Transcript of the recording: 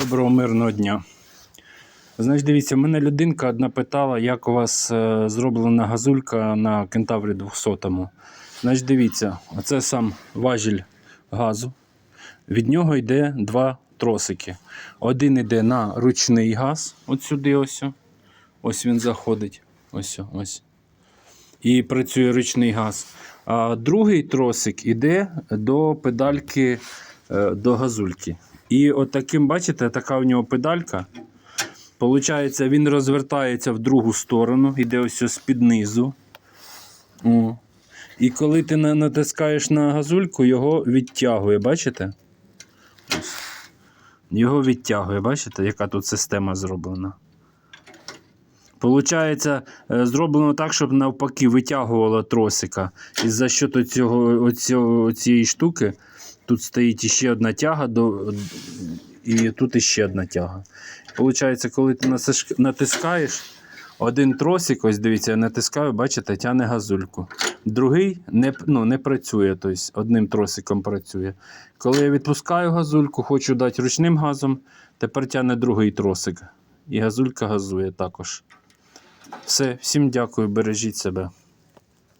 Доброго мирного дня. Значить, дивіться, мене людинка одна питала, як у вас е, зроблена газулька на кентаврі 200 -му. Значить, дивіться, оце сам важіль газу. Від нього йде два тросики. Один йде на ручний газ, от сюди ось. Ось він заходить. Ось, ось. І працює ручний газ. А другий тросик іде до педальки е, до газульки. І от таким, бачите, така у нього педалька. Получається, він розвертається в другу сторону, іде ось ось під низу. О. І коли ти натискаєш на газульку, його відтягує, бачите? Його відтягує, бачите, яка тут система зроблена. Получається, е, зроблено так, щоб навпаки витягувало тросика. І за счет цього, оцього, цієї штуки тут стоїть іще одна тяга, і тут іще одна тяга. Получається, коли ти натискаєш, один тросик, ось дивіться, я натискаю, бачите, тягне газульку. Другий не, ну, не працює, тобто одним тросиком працює. Коли я відпускаю газульку, хочу дати ручним газом, тепер тягне другий тросик. І газулька газує також. Все, всім дякую, бережіть себе.